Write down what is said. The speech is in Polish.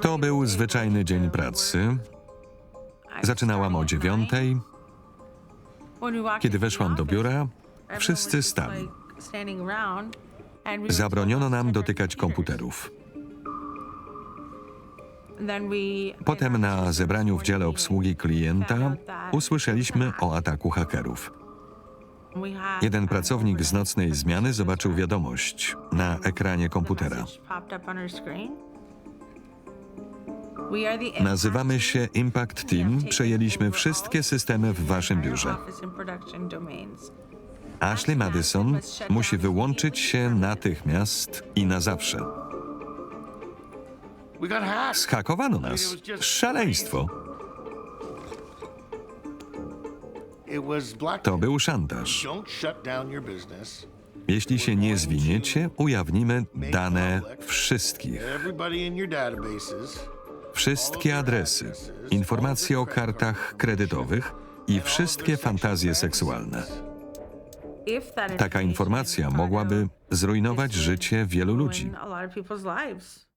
To był zwyczajny dzień pracy. Zaczynałam o dziewiątej. Kiedy weszłam do biura, wszyscy stali. Zabroniono nam dotykać komputerów. Potem na zebraniu w dziale obsługi klienta usłyszeliśmy o ataku hakerów. Jeden pracownik z nocnej zmiany zobaczył wiadomość na ekranie komputera. Nazywamy się Impact Team. Przejęliśmy wszystkie systemy w waszym biurze. Ashley Madison musi wyłączyć się natychmiast i na zawsze. Zhakowano nas. Szaleństwo. To był szantaż. Jeśli się nie zwiniecie, ujawnimy dane wszystkich. Wszystkie adresy, informacje o kartach kredytowych i wszystkie fantazje seksualne. Taka informacja mogłaby zrujnować życie wielu ludzi.